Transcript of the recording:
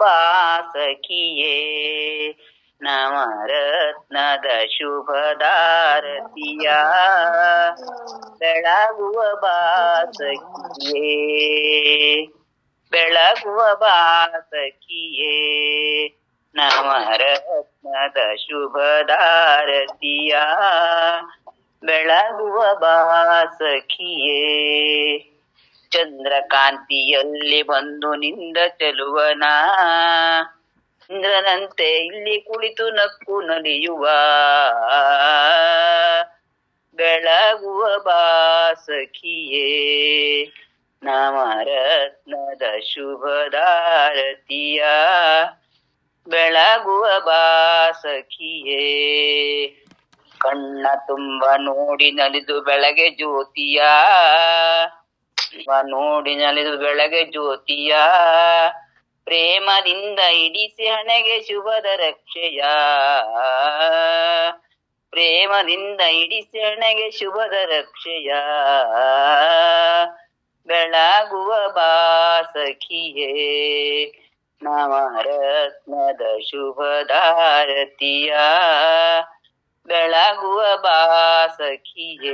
ಬಾಸಕಿಯೇ ನವರತ್ನದ ಶುಭದಾರತಿಯ ಬೆಳಗುವ ಬಾಸಕಿಯೇ ಬೆಳಗುವ ಬಾಸಕಿಯೇ ನವರತ್ನದ ಶುಭದಾರತಿಯ ಬೆಳಗುವ ಬಾಸಕಿಯೇ ಚಂದ್ರಕಾಂತಿಯಲ್ಲಿ ಬಂದು ನಿಂದ ಚೆಲುವನ? ಇಂದ್ರನಂತೆ ಇಲ್ಲಿ ಕುಳಿತು ನಕ್ಕು ನಲಿಯುವ ಬೆಳಗುವ ಬಾಸಕಿಯೇ, ನಮರತ್ನದ ಶುಭದಾರತಿಯ ಬೆಳಗುವ ಬಾಸಕಿಯೇ. ಕಣ್ಣ ತುಂಬ ನೋಡಿ ನಲಿದು ಬೆಳಗ್ಗೆ ಜ್ಯೋತಿಯ? ನೋಡಿ ನಲಿದು ಬೆಳಗ್ಗೆ ಜ್ಯೋತಿಯ. ಪ್ರೇಮದಿಂದ ಇಡಿಸಿ ಹಣೆಗೆ ಶುಭದ ರಕ್ಷೆಯ. ಪ್ರೇಮದಿಂದ ಇಡಿಸಿ ಹಣೆಗೆ ಶುಭದ ರಕ್ಷೆಯ. ಬೆಳಗುವ ಬಾಸಖಿಯೇ, ನವರತ್ನದ ಶುಭದಾರತಿಯ ಬೆಳಗುವ ಬಾಸಖಿಯೇ